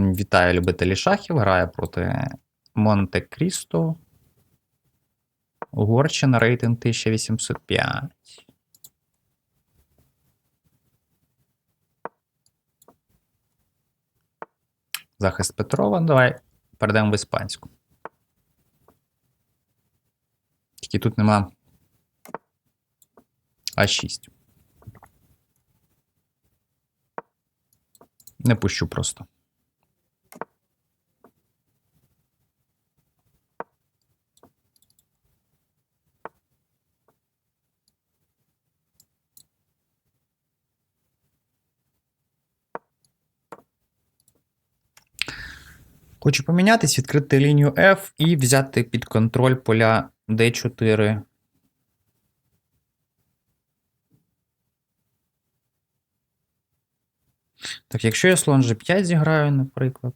Вітаю любителі шахів. Грає проти Монте Крісто. Угорщина рейтинг 1805. Захист Петрова. Давай перейдемо в іспанську. Тільки тут нема А6. Не пущу просто. Хочу помінятись, відкрити лінію F і взяти під контроль поля D4. Так, якщо я слон G5 зіграю, наприклад.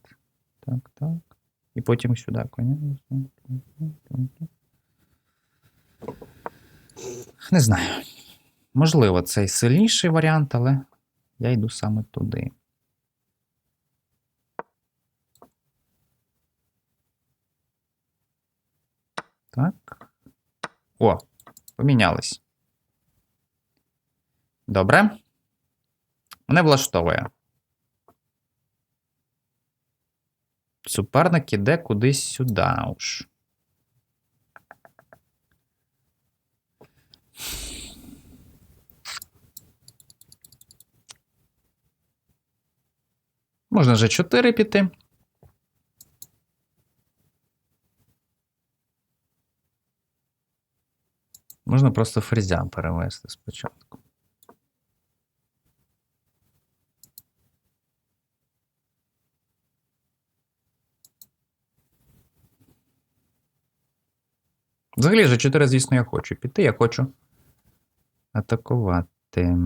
Так, так. І потім сюди коня. Не знаю. Можливо, це і сильніший варіант, але я йду саме туди. Так. О, помінялись. Добре. Мене влаштовує. Суперник іде кудись сюди уж. Можна вже 4 піти. Можна просто фрезя перевести спочатку. Взагалі за 4, звісно, я хочу піти, я хочу атакувати.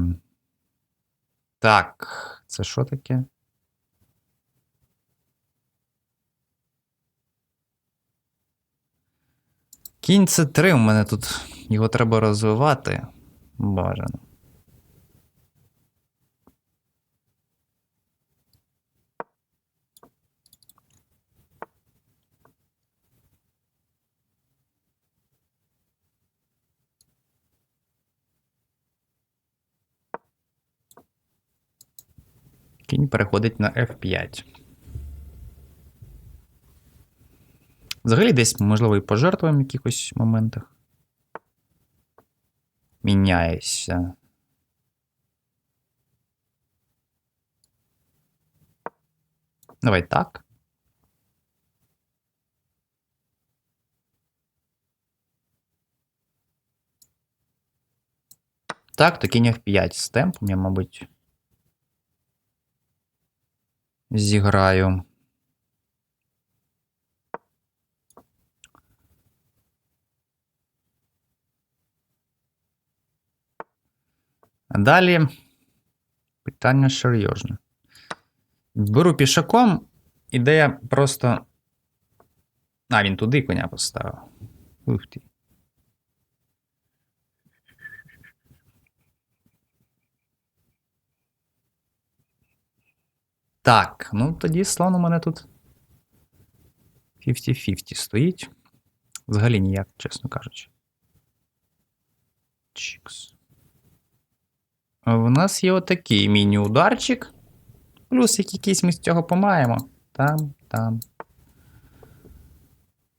Так, це що таке? Кінь це 3 у мене тут. Його треба розвивати. Бажано. Кінь переходить на F5. Взагалі десь, можливо, і пожертвуємо в якихось моментах. Міняєшся. Давай так. Так, то кінь F5 з темпом я, мабуть. Зіграю. Далі питання серйозне. Беру пішаком, ідея просто. А, він туди коня поставив. Ух ти. Так, ну тоді слон у мене тут 50-50 стоїть. Взагалі ніяк, чесно кажучи. Чікс. В нас є отакий міні-ударчик. Плюс як якийсь ми з цього помаємо. Там, там.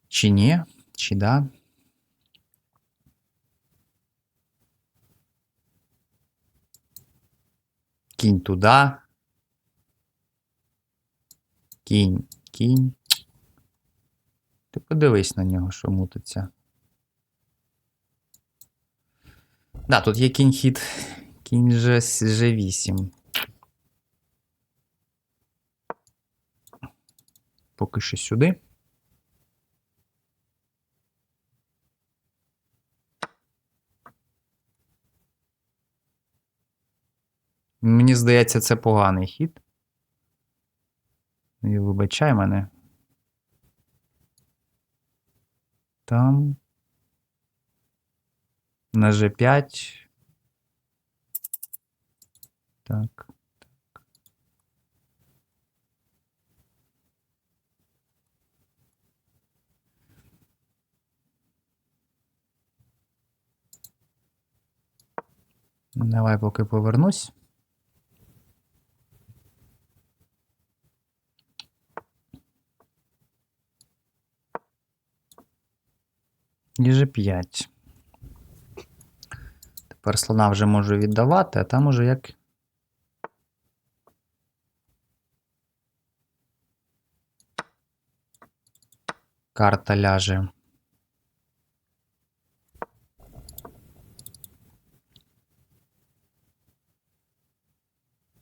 Чи ні? Чи да? Кінь туди. Кінь, кінь. Ти подивись на нього, що мутиться. Да, тут є кінь хід. Кінь же G8. Поки що сюди. Мені здається, це поганий хід. І вибачай мене. Там. На G5. Так. так. Давай поки повернусь. Ніже 5. Тепер слона вже можу віддавати, а там уже як Карта ляже.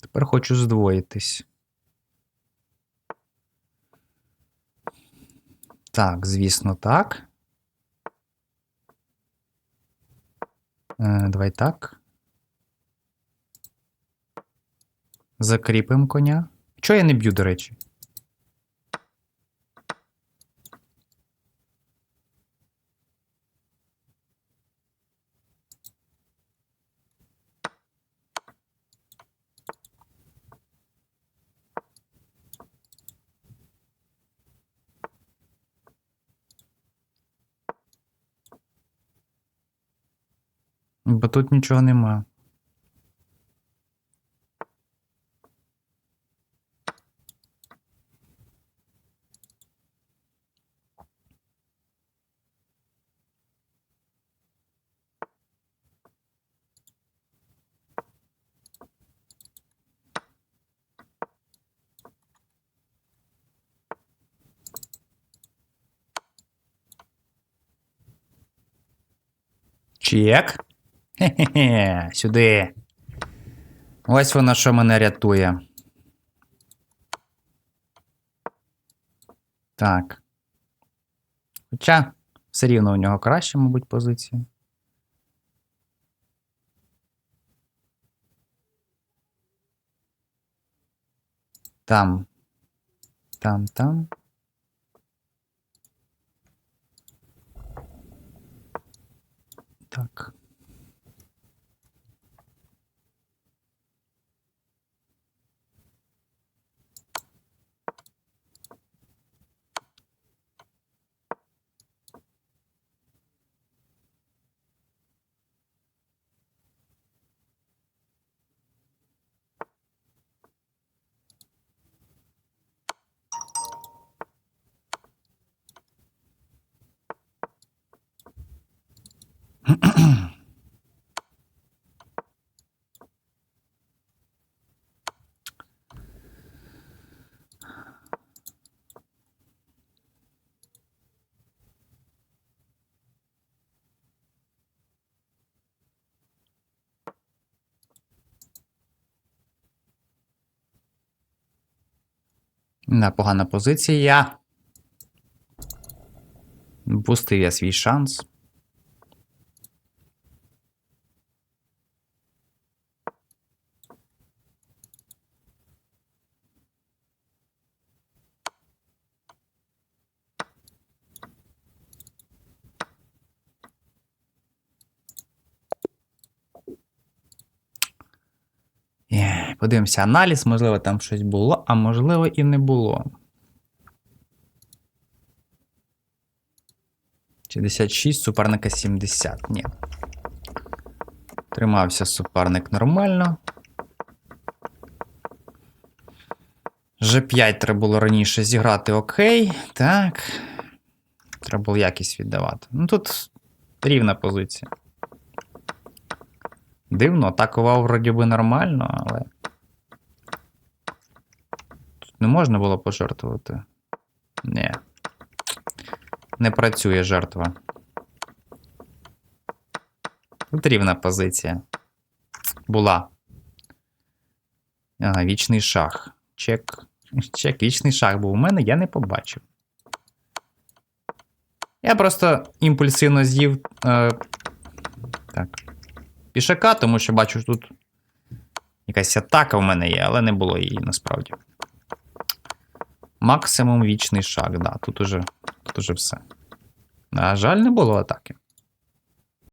Тепер хочу здвоїтись. Так, звісно, так. Е, давай так. Закріпимо коня. Чого я не б'ю, до речі? Бо тут нічого нема. Чек. Хе-хе-хе, сюди. Ось воно, що мене рятує. Так. Хоча, все рівно у нього краще, мабуть, позиція. Там. Там, там. Так. Непогана позиція. Пустив я свій шанс. Є, Подивимося аналіз, можливо, там щось було, а можливо і не було. 66, суперника 70. Ні. Тримався суперник нормально. G5 треба було раніше зіграти окей. Так. Треба було якість віддавати. Ну тут рівна позиція. Дивно, атакував вроді би нормально, але. Не можна було пожертвувати. Ні. Не працює жертва. Тут рівна позиція. Була. Ага, вічний шах. Чек. Чек, вічний шах був у мене, я не побачив. Я просто імпульсивно з'їв. Е, так. Пішака, тому що бачу, тут якась атака в мене є, але не було її насправді. Максимум вічний шаг, да, тут уже, тут уже все. На жаль, не було атаки.